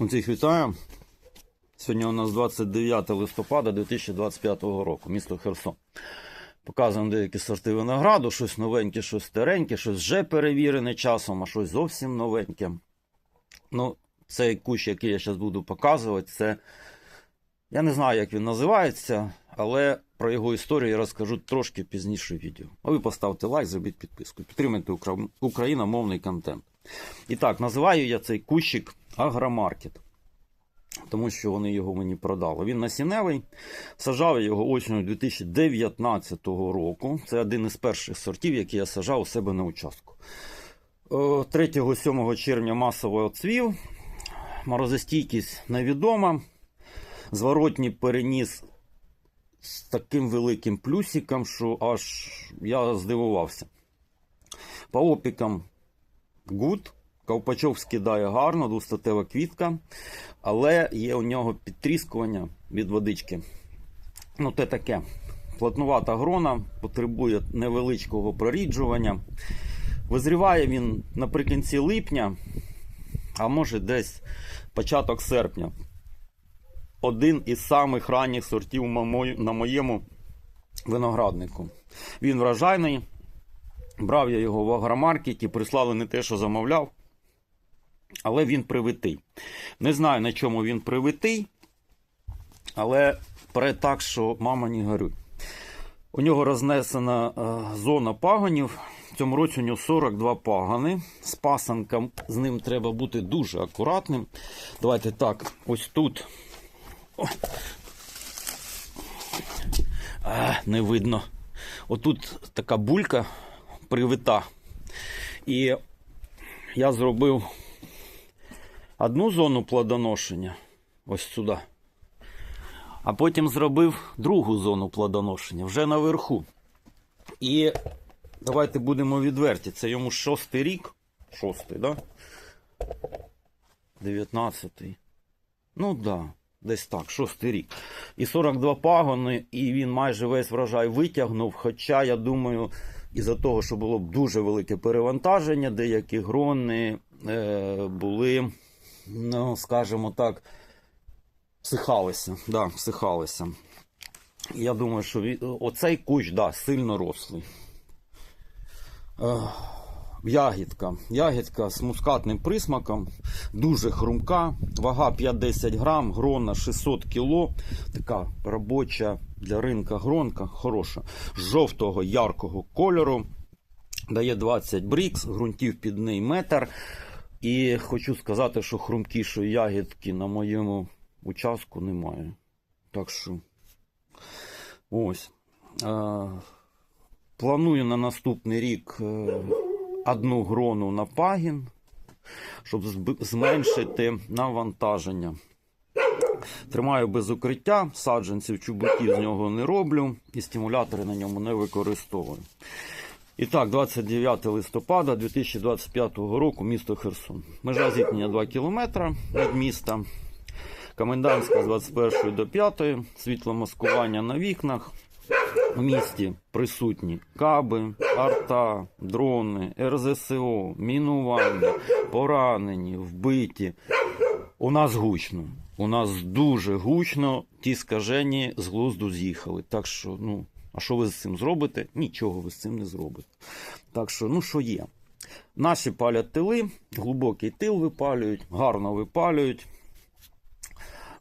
Усіх вітаю. Сьогодні у нас 29 листопада 2025 року, місто Херсон. Показуємо деякі сорти винограду, щось новеньке, щось стареньке, щось вже перевірене часом, а щось зовсім новеньке. Ну, цей кущ, який я зараз буду показувати, це. Я не знаю, як він називається, але про його історію я розкажу трошки пізніше в відео. А ви поставте лайк, зробіть підписку. Підтримайте укра- україномовний контент. І так, називаю я цей кущик Агромаркет. Тому що вони його мені продали. Він насінневий. Сажав я його осінню 2019 року. Це один із перших сортів, які я сажав у себе на участку. 3-7 червня масово оцвів. Морозостійкість невідома. Зворотній переніс з таким великим плюсиком, що аж я здивувався. По опікам гуд. Ковпачов скидає гарно, двостатева квітка, але є у нього підтріскування від водички. Ну, те таке. Плотнувата грона, потребує невеличкого проріджування. Визріває він наприкінці липня, а може десь початок серпня. Один із самих ранніх сортів на моєму винограднику. Він вражайний. Брав я його в агромаркеті, прислали не те, що замовляв, але він привитий. Не знаю, на чому він привитий, але пре так, що мама не горюй. У нього рознесена е, зона пагонів. В цьому році у нього 42 пагани. З пасанком з ним треба бути дуже акуратним. Давайте так, ось тут. О. А, не видно. Отут така булька привита. І я зробив одну зону плодоношення ось сюди. А потім зробив другу зону плодоношення вже наверху. І давайте будемо відверті. Це йому шостий рік. Шостий, да? Дев'ятнадцятий. Ну так, да, десь так, шостий рік. І 42 пагони, і він майже весь врожай витягнув. Хоча, я думаю, із-за того, що було дуже велике перевантаження, деякі грони е, були, ну, скажімо так, всихалися. Да, всихалися. Я думаю, що оцей кущ да, сильно рослий. Ягідка. Ягідка з мускатним присмаком, дуже хрумка, вага 5-10 грам, грона 600 кіло. Така робоча для ринка гронка, хороша. Жовтого яркого кольору. Дає 20 брікс, ґрунтів під неї метр. І хочу сказати, що хрумкішої ягідки на моєму участку немає. Так що ось. Е, Планую на наступний рік е, одну грону на пагін, щоб зменшити навантаження. Тримаю без укриття, саджанців чубуків з нього не роблю і стимулятори на ньому не використовую. І так, 29 листопада 2025 року, місто Херсон. Межа зіткнення 2 км від міста. Комендантська з 21 до 5, світломаскування на вікнах. В місті присутні каби, арта, дрони, РЗСО, мінування, поранені, вбиті. У нас гучно. У нас дуже гучно. Ті скажені з глузду з'їхали. Так що, ну, а що ви з цим зробите? Нічого ви з цим не зробите. Так що, ну що є? Наші палять тили, глибокий тил випалюють, гарно випалюють.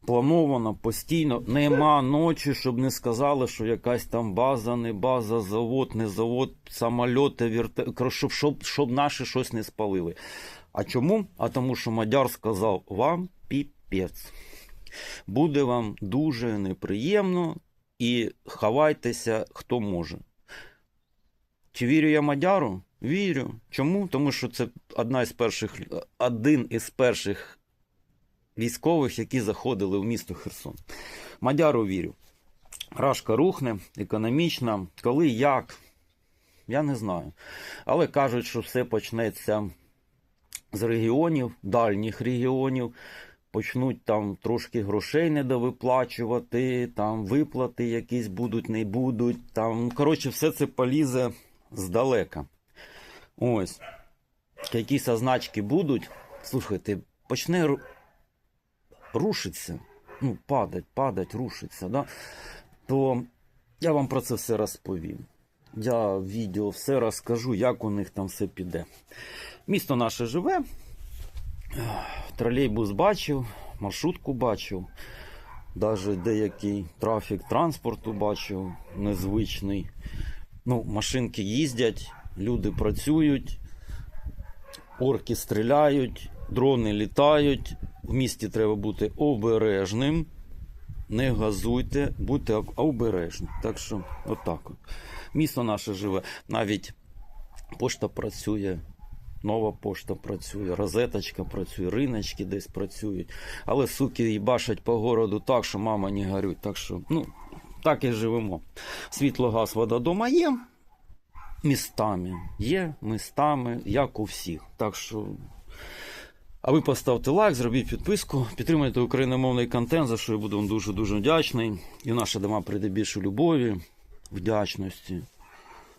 Плановано, постійно. Нема ночі, щоб не сказали, що якась там база, не база, завод, не завод, самольоти, вірте... Щоб, щоб, щоб наші щось не спалили. А чому? А тому, що Мадяр сказав вам піпець. Буде вам дуже неприємно і ховайтеся, хто може. Чи вірю я Мадяру? Вірю. Чому? Тому що це одна із перших, один із перших військових, які заходили в місто Херсон. Мадяру вірю. Рашка рухне, економічна. Коли, як? Я не знаю. Але кажуть, що все почнеться з регіонів, дальніх регіонів. Почнуть там трошки грошей недовиплачувати, там виплати якісь будуть, не будуть. Там, коротше, все це полізе здалека. Ось. Якісь означки будуть. Слухайте, почне рушиться, ну, падать, падать, рушиться, да, то я вам про це все розповім. Я в відео все розкажу, як у них там все піде. Місто наше живе. Тролейбус бачив, маршрутку бачив, навіть деякий трафік транспорту бачив, незвичний. Ну, машинки їздять, люди працюють, орки стріляють, дрони літають. В місті треба бути обережним. Не газуйте, будьте обережні. Так що, отак. От. Місто наше живе. Навіть пошта працює, нова пошта працює, розеточка працює, риночки десь працюють. Але суки їбашать по городу так, що мама не горюй. Так що, ну, так і живемо. Світло, газ, вода дома є. Містами є, містами, як у всіх. Так що. А ви поставте лайк, зробіть підписку, підтримайте україномовний контент, за що я буду вам дуже-дуже вдячний. І наша дома прийде більше любові, вдячності,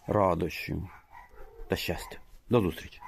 радощів та щастя. До зустрічі!